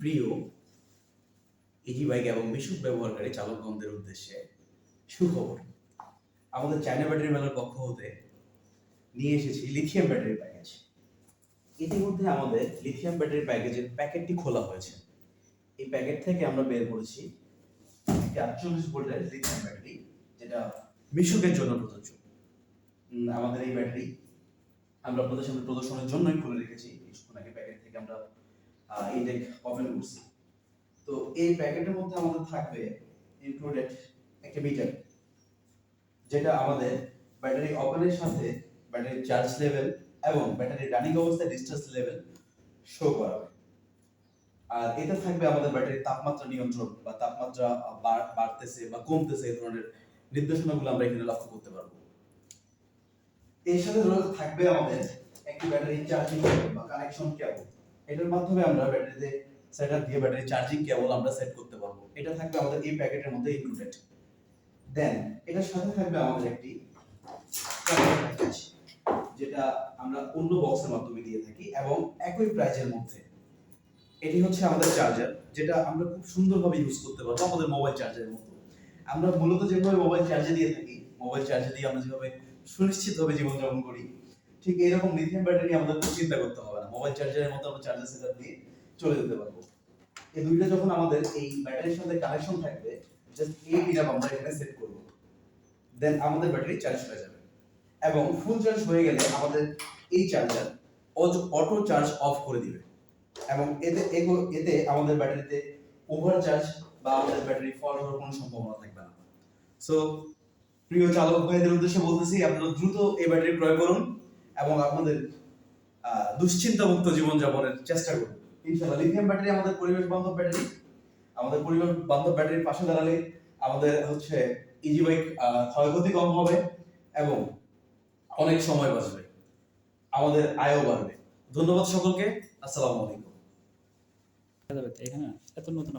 প্রিয় easy bike এবং বিশুদ্ধ ব্যবহারকারী চালকগণদের উদ্দেশ্যে সুখবর। আমাদের চায়না ব্যাটারি মেলার পক্ষ হতে নিয়ে এসেছি লিথিয়াম ব্যাটারি প্যাকেজ। ইতিমধ্যে আমাদের লিথিয়াম ব্যাটারি প্যাকেজের প্যাকেটটি খোলা হয়েছে। এই প্যাকেট থেকে আমরা বের করেছি আটচল্লিশ ভোল্টের লিথিয়াম ব্যাটারি, যেটা মিশুকের জন্য প্রযোজ্য। আমাদের এই ব্যাটারি আমরা আপনাদের সামনে প্রদর্শনের জন্যই খুলে রেখেছি। কিছুক্ষণ আগে প্যাকেট থেকে আমরা ইনটেক ওপেন করছি তো এই প্যাকেটের মধ্যে আমাদের থাকবে ইনক্লুডেড একটা মিটার যেটা আমাদের ব্যাটারি ওপেনের সাথে ব্যাটারি চার্জ লেভেল এবং ব্যাটারি রানিং অবস্থায় ডিসচার্জ লেভেল শো করাবে। আর এটা থাকবে আমাদের ব্যাটারির তাপমাত্রা নিয়ন্ত্রণ বা তাপমাত্রা বাড়তেছে বা কমতেছে এই ধরনের নির্দেশনাগুলো আমরা এখানে লক্ষ্য করতে পারব। এর সাথে থাকবে আমাদের একটি ব্যাটারি চার্জিং বা কানেকশন কেবল এটার মাধ্যমে আমরা ব্যাটারিতে সেটআপ দিয়ে ব্যাটারি চার্জিং কেবল আমরা সেট করতে পারব। এটা থাকবে আমাদের এই প্যাকেটের মধ্যে ইনক্লুডেড দেন এটার সাথে থাকবে আমাদের একটি যেটা আমরা অন্য বক্সের মাধ্যমে দিয়ে থাকি এবং একই প্রাইজের মধ্যে। এটি হচ্ছে আমাদের চার্জার যেটা আমরা খুব সুন্দরভাবে ইউজ করতে পারব আমাদের মোবাইল চার্জারের মতো আমরা মূলত যেভাবে মোবাইল চার্জে দিয়ে থাকি মোবাইল চার্জে দিয়ে আমরা যেভাবে সুনিশ্চিতভাবে জীবনযাপন করি ঠিক এরকম লিথিয়াম ব্যাটারি আমাদের চিন্তা করতে হবে না। মোবাইল চার্জারের মতো আমরা চার্জার সেটআপ দিয়ে চলে যেতে পারব। এই দুইটা যখন আমাদের এই ব্যাটারির সাথে কানেকশন থাকবে জাস্ট এই পিন আমরা এখানে সেট করব। দেন আমাদের ব্যাটারি চার্জ হয়ে যাবে। এবং ফুল চার্জ হয়ে গেলে আমাদের এই চার্জার অটো চার্জ অফ করে দিবে। এবং এতে এতে আমাদের ব্যাটারিতে ওভার চার্জ বা আমাদের ব্যাটারি ফল হওয়ার কোনো সম্ভাবনা থাকবে না। সো প্রিয় চালক ভাইদের উদ্দেশ্যে বলতেছি, আপনারা দ্রুত এই ব্যাটারি ক্রয় করুন। এবং আপনাদের দুশ্চিন্তা মুক্ত জীবনযাপনের চেষ্টা করুন ইনশাআল্লাহ লিথিয়াম ব্যাটারি আমাদের পরিবেশ বান্ধব ব্যাটারি আমাদের পরিবেশ বান্ধব ব্যাটারির পাশে দাঁড়ালে আমাদের হচ্ছে ইজি বাইক ক্ষয়ক্ষতি কম হবে এবং অনেক সময় বাঁচবে। আমাদের আয়ও বাড়বে। ধন্যবাদ সকলকে। আসসালামু আলাইকুম। এত নতুন